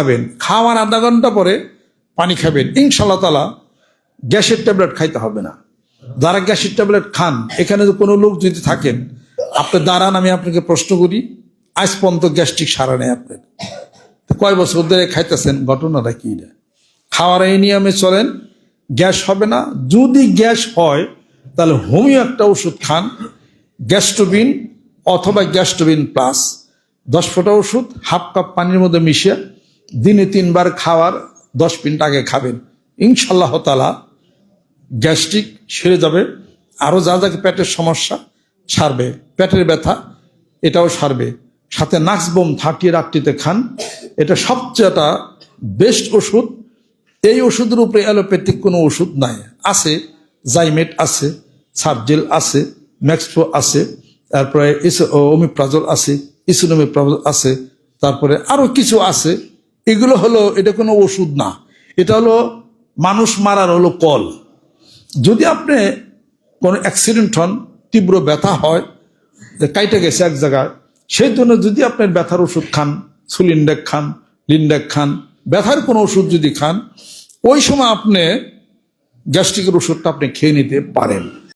খাবেন। খাওয়ার আধা ঘণ্টা পরে পানি খাবেন। ইনশাল্লাহ তালা গ্যাসের ট্যাবলেট খাইতে হবে না। যারা গ্যাসের ট্যাবলেট খান, এখানে যে কোনো লোক যদি থাকেন, আপনি দাঁড়ান, আমি আপনাকে প্রশ্ন করি, আজ পর্যন্ত গ্যাস্ট্রিক সারা নেই আপনার। কয় বছর ধরে খাইতেছেন? ঘটনাটা কি না খাওয়ার এই নিয়মে চলেন, গ্যাস হবে না। যদি গ্যাস হয়, তাহলে হোমিও একটা ওষুধ খান, গ্যাস্ট্রোবিন অথবা গ্যাস্ট্রোবিন প্লাস। দশ ফোঁটা ওষুধ, হাফ কাপ পানির মধ্যে মিশিয়ে দিনে তিনবার খাওয়ার দশ মিনিট আগে খাবেন। ইনশাল্লাহ তালা গ্যাস্ট্রিক সেরে যাবে। আরও যা যা পেটের সমস্যা সারবে। পেটের ব্যথা, এটাও সারবে। সাথে নাক্সবোম থার্টি রাত্রিতে খান। এটা সবচেয়ে বেস্ট ওষুধ। এই ওষুধের উপরে অ্যালোপ্যাথিক কোনো ওষুধ নাই। আছে, জাইমেট আছে সাবজেল আছে, ম্যাক্সপ্রো আছে, তারপরে ওমিপ্রাজল আছে, ইসোনোমিপ্রাজল আছে, তারপরে আরও কিছু আছে। এগুলো হলো, এটা কোনো ওষুধ না। এটা হলো মানুষ মারার হলো কল। যদি আপনি কোনো অ্যাক্সিডেন্ট হন, তীব্র ব্যথা হয় কাইটে গেছে এক জায়গায়, সেই জন্য যদি আপনার ব্যথার ওষুধ খান, সুলিন্ডেক খান, লিন্ডেক খান, ব্যথার কোনো ওষুধ যদি খান, ওই সময় আপনি গ্যাস্ট্রিকের ওষুধটা আপনি খেয়ে নিতে পারেন।